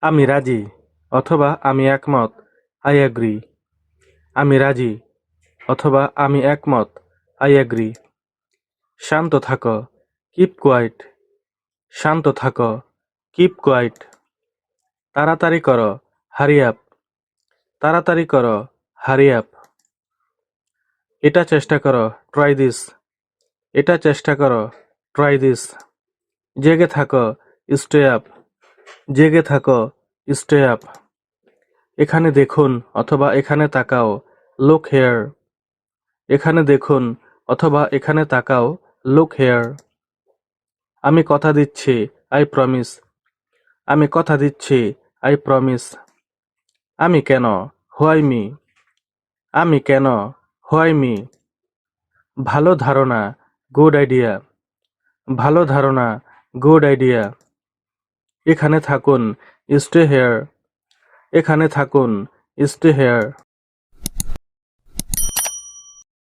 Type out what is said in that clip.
আমি রাজি, অথবা আমি একমত, আই অ্যাগ্রি আমি রাজি, অথবা আমি একমত, আই অ্যাগ্রি শান্ত থাকো, কিপ কোয়াইট। শান্ত থাকো, কিপ কোয়াইট। তাড়াতাড়ি করো হারিয়াপ তাড়াতাড়ি করো হারিয়াপ এটা চেষ্টা করো, ট্রাই দিস। এটা চেষ্টা করো, ট্রাই দিস। জেগে থাকো, স্টে আপ। জেগে থাকো স্টে আপ এখানে দেখুন অথবা এখানে তাকাও লুক হেয়ার এখানে দেখুন অথবা এখানে তাকাও লুক হেয়ার আমি কথা দিচ্ছি আই প্রমিস আমি কথা দিচ্ছি আই প্রমিস আমি কেন? হোয়াই মি আমি কেন? হোয়াই মি ভালো ধারণা গুড আইডিয়া ভালো ধারণা গুড আইডিয়া এখানে থাকুন স্টে হেয়ার এখানে থাকুন স্টে হেয়ার